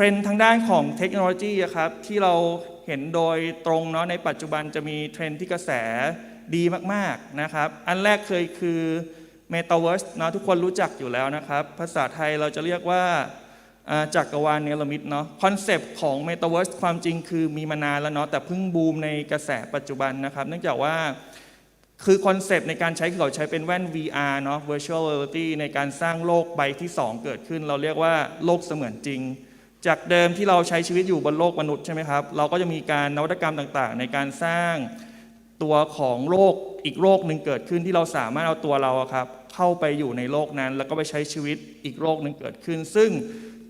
ทรนด์ทางด้านของเทคโนโลยีอะครับที่เราเห็นโดยตรงเนาะในปัจจุบันจะมีเทรนด์ที่กระแสดีมากๆนะครับ อันแรกเคยคือ Metaverse เนาะทุกคนรู้จักอยู่แล้วนะครับ ภาษาไทยเราจะเรียกว่าจักรวาลเนรมิตเนาะคอนเซปต์ของ Metaverse ความจริงคือมีมานานแล้วเนาะแต่เพิ่งบูมในกระแสปัจจุบันนะครับ เนื่องจากว่าคือคอนเซปต์ในการใช้คือเขาใช้เป็นแว่น VR เนาะ virtual reality ในการสร้างโลกใบที่ 2 เกิดขึ้น เราเรียกว่าโลกเสมือนจริง จากเดิมที่เราใช้ชีวิตอยู่บนโลกมนุษย์ใช่ไหมครับ เราก็จะมีการนวัตกรรมต่างๆ ในการสร้างตัวของโลกอีกโลกหนึ่งเกิดขึ้นที่เราสามารถเอาตัวเราครับเข้าไปอยู่ในโลกนั้น แล้วก็ไปใช้ชีวิตอีกโลกหนึ่งเกิดขึ้น ซึ่ง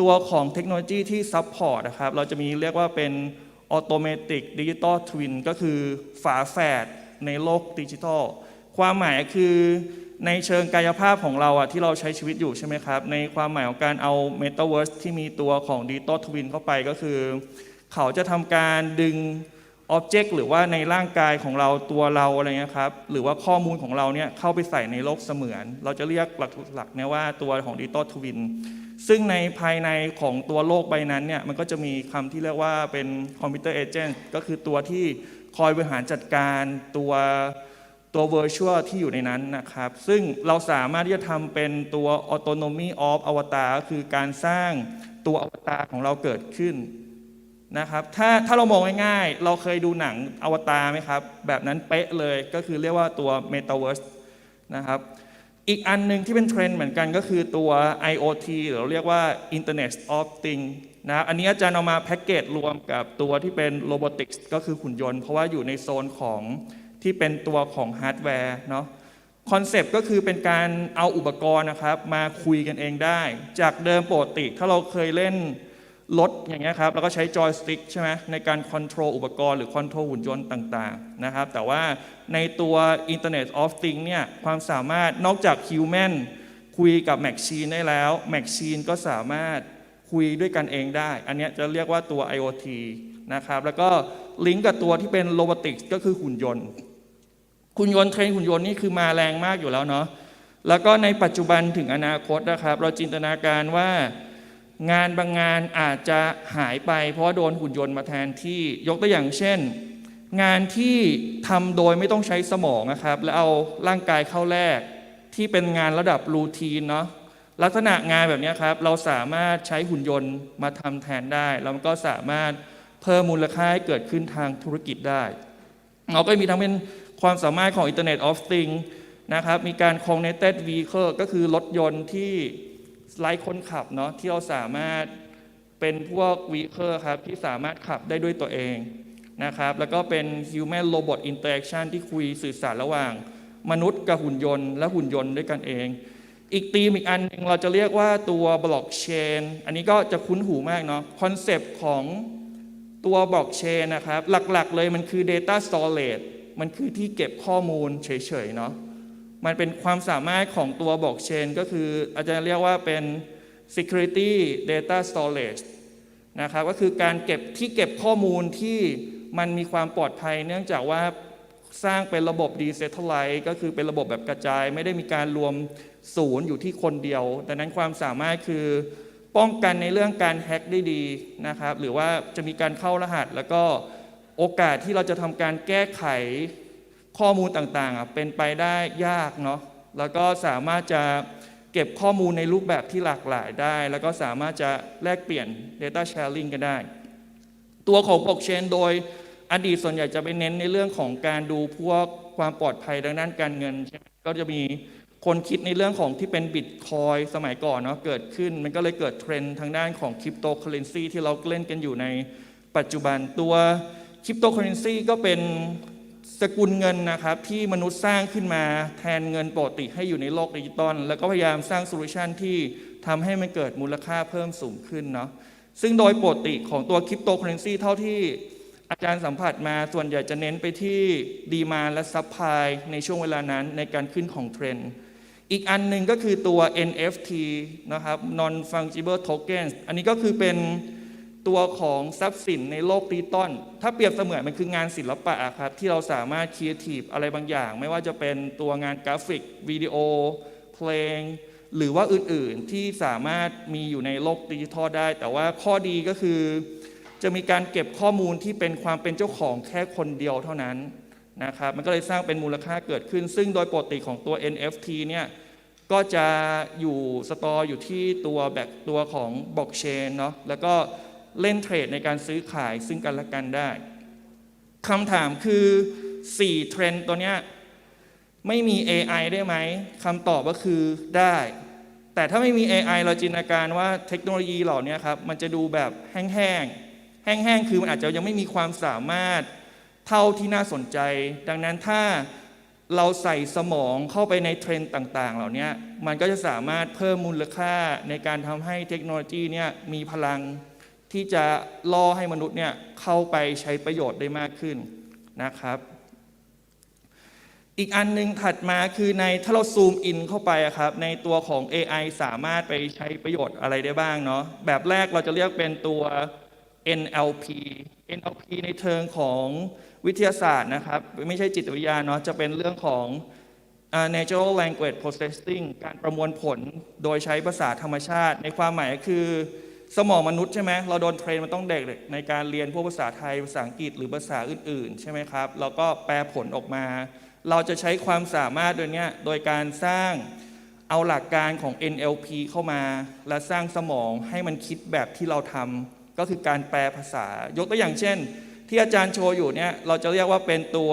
ตัวของเทคโนโลยีที่ซัพพอร์ตนะครับเราจะมีเรียกว่าเป็น Automatic Digital Twin ก็คือฝาแฝดในโลกดิจิทัลความหมายคือในเชิงกายภาพของเราอะที่เราใช้ชีวิตอยู่ใช่ไหมครับ ในความหมายของการเอา Metaverse ที่มีตัวของ Digital Twin เข้าไปก็คือ เขาจะทำการดึง Object หรือว่าในร่างกายของเราตัวเราอะไรเงี้ยครับหรือว่าข้อมูลของเราเนี่ยเข้าไปใส่ในโลกเสมือน เราจะเรียกหลักหลักเนี่ยว่าตัวของ Digital Twin ซึ่งในภายในของตัวโลกใบนั้นเนี่ยมันก็จะมีคำที่เรียกว่าเป็นคอมพิวเตอร์เอเจนต์ก็คือตัวที่คอยบริหารจัดการตัว ตัว Virtual ที่อยู่ในนั้นนะครับ ซึ่งเราสามารถที่จะทำเป็นตัว Autonomy of Avatar ก็คือการสร้างตัวอวตารของเราเกิดขึ้นนะครับ ถ้าถ้าเรามองง่ายๆ เราเคยดูหนังอวตารไหมครับ แบบนั้นเป๊ะเลยก็คือเรียกว่าตัว Metaverse นะครับ อีกอันหนึ่งที่เป็นเทรนด์เหมือนกันก็คือตัว IoT หรือเราเรียกว่า Internet of Things นะครับอันนี้อาจารย์เอามาแพ็กเกจรวมกับตัวที่เป็น Robotics ก็คือหุ่นยนต์ เพราะว่าอยู่ในโซนของ ที่เป็นตัวของฮาร์ดแวร์เนาะคอนเซปต์ก็คือเป็นการเอาอุปกรณ์นะครับมาคุยกันเองได้ จากเดิมปกติ ถ้าเราเคยเล่นรถอย่างเงี้ยครับแล้วก็ใช้จอยสติ๊กใช่ไหมในการคอนโทรลอุปกรณ์หรือคอนโทรลหุ่นยนต์ต่างๆนะครับแต่ว่าในตัว Internet of Things เนี่ยความสามารถนอกจาก Human คุยกับ Machine ได้แล้ว Machine ก็สามารถคุยด้วยกันเองได้ อันนี้จะเรียกว่าตัว IoT นะครับแล้วก็ลิงก์กับตัวที่เป็น Robotics ก็คือหุ่นยนต์ หุ่นยนต์เทรนด์หุ่นยนต์นี่คือมาแรงมากอยู่แล้วเนาะแล้วก็ในปัจจุบันถึงอนาคตนะครับ เราจินตนาการว่างานบางงานอาจจะหายไป เพราะว่าโดนหุ่นยนต์มาแทนที่ยกตัวอย่างเช่น งานที่ทำโดยไม่ต้องใช้สมองนะครับ แล้วเอาร่างกายเข้าแลกที่เป็นงานระดับรูทีนเนาะลักษณะงานแบบเนี้ยครับ เราสามารถใช้หุ่นยนต์มาทำแทนได้ แล้วมันก็สามารถเพิ่มมูลค่าให้เกิดขึ้นทางธุรกิจได้เราก็มีทั้งเป็น ความสามารถของ Internet of Things นะครับ มีการ Connected Vehicle ก็คือรถยนต์ที่ไร้คนขับเนาะที่เราสามารถเป็นพวก Vehicle ครับ ที่สามารถขับได้ด้วยตัวเองนะครับ แล้วก็เป็น Human Robot Interaction ที่คุยสื่อสารระหว่าง มนุษย์กับหุ่นยนต์ และหุ่นยนต์ด้วยกันเอง อีกธีมอีกอันหนึงเราจะเรียกว่าตัว Blockchain อันนี้ก็จะคุ้นหูมากเนาะคอนเซปต์ของตัวบล็อกเชนนะครับ หลักๆเลยมันคือ Data Storage มันคือที่เก็บข้อมูลเฉยๆเนาะมันเป็นความสามารถของตัวบล็อกเชนก็คืออาจารย์เรียกว่าเป็น Security Data Storage นะครับก็คือการเก็บที่เก็บข้อมูลที่มันมีความปลอดภัย เนื่องจากว่าสร้างเป็นระบบ Decentralized ก็คือเป็นระบบแบบกระจาย ไม่ได้มีการรวมศูนย์อยู่ที่คนเดียว ดังนั้นความสามารถคือป้องกันในเรื่องการแฮ็กได้ดีนะครับ หรือว่าจะมีการเข้ารหัสแล้วก็ โอกาสที่เราจะทำการแก้ไขข้อมูลต่างๆเป็นไปได้ยากเนาะแล้วก็สามารถจะเก็บข้อมูลในรูปแบบที่หลากหลายได้ แล้วก็สามารถจะแลกเปลี่ยน Data Sharing กันได้ ตัวของบล็อกเชนโดยอดีตส่วนใหญ่จะไปเน้นในเรื่องของการดูพวกความปลอดภัยทางด้านการเงิน ก็จะมีคนคิดในเรื่องของที่เป็นบิตคอยสมัยก่อนเนาะเกิดขึ้น มันก็เลยเกิดเทรนด์ทางด้านของคริปโตเคอเรนซีที่เราเล่นกันอยู่ในปัจจุบันตัว คริปโตเคอเรนซีก็เป็นสกุลเงินนะครับที่มนุษย์สร้างขึ้นมาแทนเงินปกติให้อยู่ในโลกดิจิตอลแล้วก็พยายามสร้างโซลูชันที่ทำให้มันเกิดมูลค่าเพิ่มสูงขึ้นเนาะซึ่งโดยปกติของตัวคริปโตเคอเรนซีเท่าที่อาจารย์สัมผัสมาส่วนใหญ่จะเน้นไปที่ดีมาและซัพพลายในช่วงเวลานั้นในการขึ้นของเทรนด์อีกอันหนึ่งก็คือตัว NFT นะครับ non fungible tokens อันนี้ก็คือเป็น ตัวของทรัพย์สินในโลกดิจิตอลถ้าเปรียบเสมือนมันคืองานศิลปะครับที่เราสามารถครีเอทีฟอะไรบางอย่าง ไม่ว่าจะเป็นตัวงานกราฟิกวิดีโอ เพลง หรือว่าอื่นๆที่สามารถมีอยู่ในโลกดิจิทัลได้ แต่ว่าข้อดีก็คือ จะมีการเก็บข้อมูลที่เป็นความเป็นเจ้าของแค่คนเดียวเท่านั้นนะครับมันก็เลยสร้างเป็นมูลค่าเกิดขึ้น ซึ่งโดยปกติของตัว NFT เนี่ยก็จะอยู่สตอร์อยู่ที่ตัวแบกตัวของบล็อกเชนเนาะแล้วก็ เล่นเทรดในการซื้อขายซึ่งกันและกันได้คำถามคือ 4 เทรนด์ตัวเนี้ยไม่มี AI ได้ไหมคำตอบก็คือได้ แต่ถ้าไม่มี AI เราจินตนาการว่าเทคโนโลยีเหล่านี้ครับมันจะดูแบบแห้งๆ แห้งๆ คือมันอาจจะยังไม่มีความสามารถเท่าที่น่าสนใจ ดังนั้นถ้าเราใส่สมองเข้าไปในเทรนด์ต่างๆ เหล่านี้มันก็จะสามารถเพิ่มมูลค่าในการทำให้เทคโนโลยีเนี่ยมีพลัง ที่จะล่อให้มนุษย์เนี่ยเข้าไปใช้ประโยชน์ได้มากขึ้นนะครับ อีกอันหนึงถัดมาคือในถ้าเราซูมอินเข้าไปอะครับในตัวของ AI สามารถไปใช้ประโยชน์อะไรได้บ้างเนาะแบบแรกเราจะเรียกเป็นตัว NLP NLP ในเทิงของวิทยาศาสตร์นะครับ ไม่ใช่จิตวิทยาเนาะจะเป็นเรื่องของ natural language processing การประมวลผลโดยใช้ภาษาธรรมชาติ ในความหมายคือ สมองมนุษย์ใช่ไหมเราโดนเทรนมันต้องเด็กในการเรียนพวกภาษาไทยภาษาอังกฤษหรือภาษาอื่นๆ ใช่ไหมครับเราก็แปลผลออกมา เราจะใช้ความสามารถโดยเนี้ยโดยการสร้างเอาหลักการของ NLP เข้ามา และสร้างสมองให้มันคิดแบบที่เราทำก็คือการแปลภาษา ยกตัวอย่างเช่น ที่อาจารย์โชว์อยู่เนี่ยเราจะเรียกว่าเป็นตัว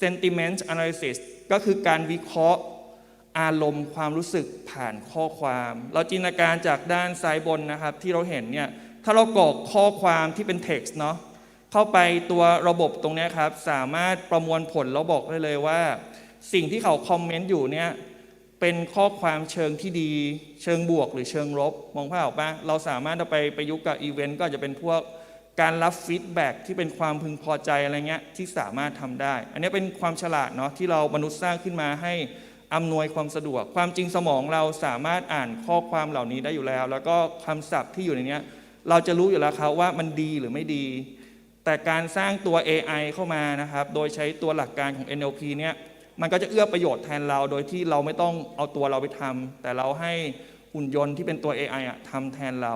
sentiment analysis ก็คือการวิเคราะห์ อารมณ์ความรู้สึกผ่านข้อความ เราจินตนาการจากด้านซ้ายบนนะครับ ที่เราเห็นเนี่ยถ้าเรากรอกข้อความที่เป็น text เนาะเข้าไปตัวระบบตรงนี้ครับ สามารถประมวลผลแล้วบอกได้เลยว่า สิ่งที่เขาคอมเมนต์อยู่เนี่ยเป็นข้อความเชิงที่ดี เชิงบวกหรือเชิงลบ มองภาพออกปะเราสามารถเอาไปประยุกต์กับอีเวนต์ก็จจะเป็นพวกการรับฟีดแบ็กที่เป็นความพึงพอใจอะไรเงี้ยที่สามารถทำได้ อันนี้เป็นความฉลาดเนาะที่เรามนุษย์สร้างขึ้นมาให้ อำนวยความสะดวก ความจริงสมองเราสามารถอ่านข้อความเหล่านี้ได้อยู่แล้ว แล้วก็คำศัพท์ที่อยู่ในนี้เราจะรู้อยู่แล้วครับว่ามันดีหรือไม่ดี แต่การสร้างตัว AI เข้ามานะครับ โดยใช้ตัวหลักการของ NLP เนี่ยมันก็จะเอื้อประโยชน์แทนเรา โดยที่เราไม่ต้องเอาตัวเราไปทำแต่เราให้หุ่นยนต์ที่เป็นตัว AI อะทำแทนเรา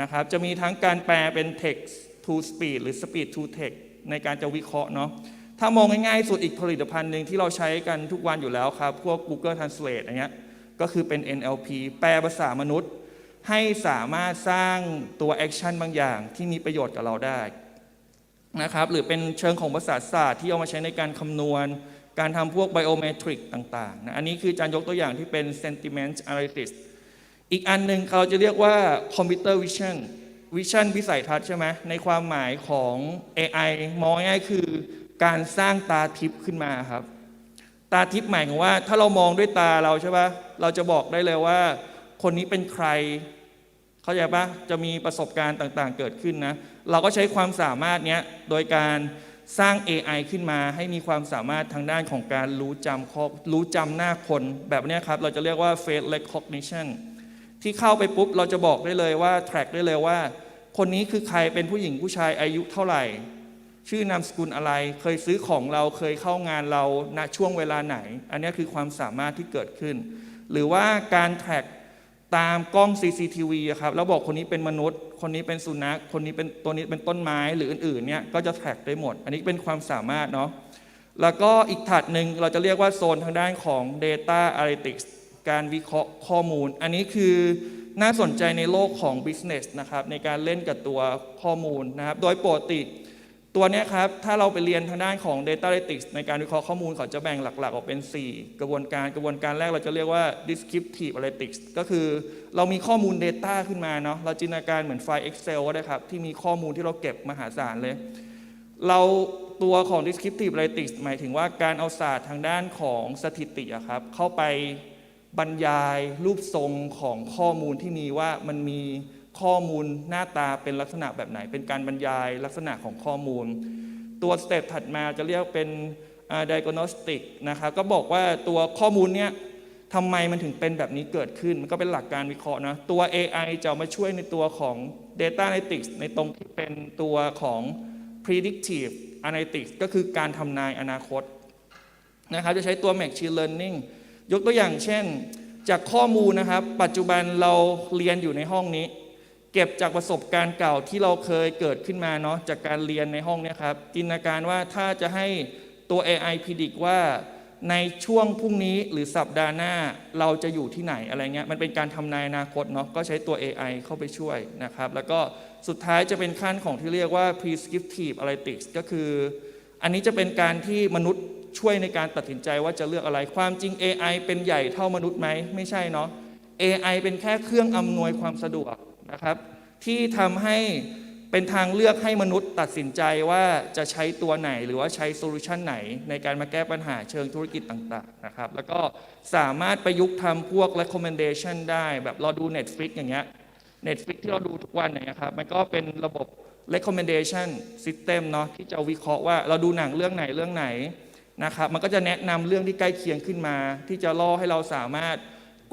นะครับ จะมีทั้งการแปลเป็น text to speech หรือ speech to text ในการจะวิเคราะห์เนาะ ถ้ามองง่ายๆสุดอีกผลิตภัณฑ์หนึ่งที่เราใช้กันทุกวันอยู่แล้วครับ พวก Google Translate อย่างเงี้ยก็คือเป็น NLP แปลภาษามนุษย์ ให้สามารถสร้างตัวแอคชั่นบางอย่างที่มีประโยชน์กับเราได้นะครับหรือเป็นเชิงของภาษาศาสตร์ที่เอามาใช้ในการคำนวณ การทำพวกไบโอเมตริกต่างๆนะอันนี้คือจารยกตัวอย่างที่เป็น sentiment analysis อีกอันหนึ่งเขาจะเรียกว่า computer vision vision วิสัยทัศน์ใช่ไหมในความหมายของ AI มองง่ายๆคือ การสร้างตาทิพย์ขึ้นมาครับ ตาทิพย์หมายถึงว่า ถ้าเรามองด้วยตาเราใช่ปะเราจะบอกได้เลยว่า คนนี้เป็นใคร เข้าใจปะจะมีประสบการณ์ต่างๆ เกิดขึ้นนะ เราก็ใช้ความสามารถเนี้ยโดยการสร้าง AI ขึ้นมาให้มีความสามารถทางด้านของการรู้จำข้อรู้จำหน้าคน แบบนี้ครับ เราจะเรียกว่า face recognition ที่เข้าไปปุ๊บ เราจะบอกได้เลยว่า track ได้เลยว่า คนนี้คือใครเป็นผู้หญิงผู้ชายอายุเท่าไหร่ ชื่อนามสกุลอะไร เคยซื้อของเราเคยเข้างานเราณช่วงเวลาไหน อันนี้คือความสามารถที่เกิดขึ้น หรือว่าการแท็กตามกล้อง CCTV อะครับแล้วบอกคนนี้เป็นมนุษย์ คนนี้เป็นสุนัข คนนี้เป็นตัวนี้เป็นต้นไม้หรืออื่นๆเนี่ยก็จะแท็กได้หมด อันนี้เป็นความสามารถเนาะแล้วก็อีกถัดหนึ่งเราจะเรียกว่าโซนทางด้านของ Data Analytics การวิเคราะห์ข้อมูล อันนี้คือน่าสนใจในโลกของ Business นะครับในการเล่นกับตัวข้อมูลนะครับโดยปกติ ตัวนี้ครับ ถ้าเราไปเรียนทางด้านของ Data Analytics ในการวิเคราะห์ข้อมูลเขาจะแบ่งหลัก ๆ ออกเป็น 4 กระบวนการกระบวนการแรกเราจะเรียกว่า Descriptive Analytics ก็คือเรามีข้อมูล Data ขึ้นมาเนาะเราจินตนาการเหมือนไฟล์ Excel ก็ได้ครับ ที่มีข้อมูลที่เราเก็บมหาศาลเลย เราตัวของ Descriptive Analytics หมายถึงว่าการเอาศาสตร์ทางด้านของสถิติครับเข้าไปบรรยายรูปทรงของข้อมูลที่มีว่ามันมี ข้อมูลหน้าตาเป็นลักษณะแบบไหน เป็นการบรรยายลักษณะของข้อมูล ตัวสเต็ปถัดมาจะเรียกเป็น diagnostic นะครับก็บอกว่าตัวข้อมูลเนี้ยทำไมมันถึงเป็นแบบนี้เกิดขึ้น มันก็เป็นหลักการวิเคราะห์นะ ตัว AI จะมาช่วยในตัวของ data analytics ในตรงที่เป็นตัวของ predictive analytics ก็คือการทำนายอนาคตนะครับจะใช้ตัว machine learning ยกตัวอย่างเช่น จากข้อมูลนะครับ ปัจจุบันเราเรียนอยู่ในห้องนี้ เก็บจากประสบการณ์เก่าที่เราเคยเกิดขึ้นมาเนาะจากการเรียนในห้องเนี่ยครับจินตนาการว่าถ้าจะให้ตัว AI พิจิกว่าในช่วงพรุ่งนี้หรือสัปดาห์หน้าเราจะอยู่ที่ไหนอะไรเงี้ยมันเป็นการทำนายอนาคตเนาะก็ใช้ตัว AI เข้าไปช่วยนะครับ แล้วก็สุดท้ายจะเป็นขั้นของที่เรียกว่า prescriptive analytics ก็คือ อันนี้จะเป็นการที่มนุษย์ช่วยในการตัดสินใจว่าจะเลือกอะไรความจริง AI เป็นใหญ่เท่ามนุษย์ไหมไม่ใช่เนาะ AI เป็นแค่เครื่องอำนวยความสะดวก นะครับ ที่ทำให้เป็นทางเลือกให้มนุษย์ตัดสินใจว่าจะใช้ตัวไหนหรือว่าใช้โซลูชันไหน ในการมาแก้ปัญหาเชิงธุรกิจต่างๆนะครับ แล้วก็สามารถประยุกต์ทำพวก recommendation ได้แบบเราดู Netflix อย่างเงี้ย Netflix ที่เราดูทุกวันเงี้ยครับมันก็เป็นระบบ recommendation system เนาะที่จะวิเคราะห์ว่าเราดูหนังเรื่องไหนเรื่องไหนนะครับมันก็จะแนะนำเรื่องที่ใกล้เคียงขึ้นมา ที่จะล่อให้เราสามารถ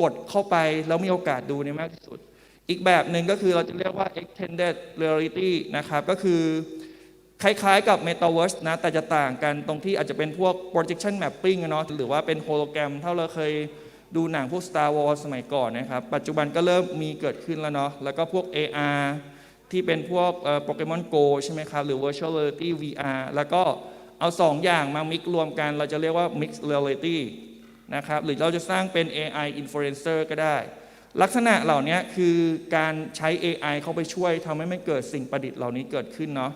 กดเข้าไปแล้วมีโอกาสดูในมากที่สุด อีกแบบหนึ่งก็คือเราจะเรียกว่า extended reality นะครับ ก็คือคล้ายๆกับ metaverse นะ แต่จะต่างกันตรงที่อาจจะเป็นพวก projection mapping เนาะหรือว่าเป็นโฮโลแกรมถ้าเราเคยดูหนังพวก Star Wars สมัยก่อนนะครับ ปัจจุบันก็เริ่มมีเกิดขึ้นแล้วเนาะแล้วก็พวก AR ที่เป็นพวกโปเกมอน Go ใช่ไหมครับ หรือ virtual reality VR แล้วก็เอาสองอย่างมา mix รวมกัน เราจะเรียกว่า mixed reality นะครับ หรือเราจะสร้างเป็น AI influencer ก็ได้ ลักษณะเหล่านี้คือการใช้ AI เข้าไปช่วยทำให้มันเกิดสิ่งประดิษฐ์เหล่านี้เกิดขึ้นเนาะ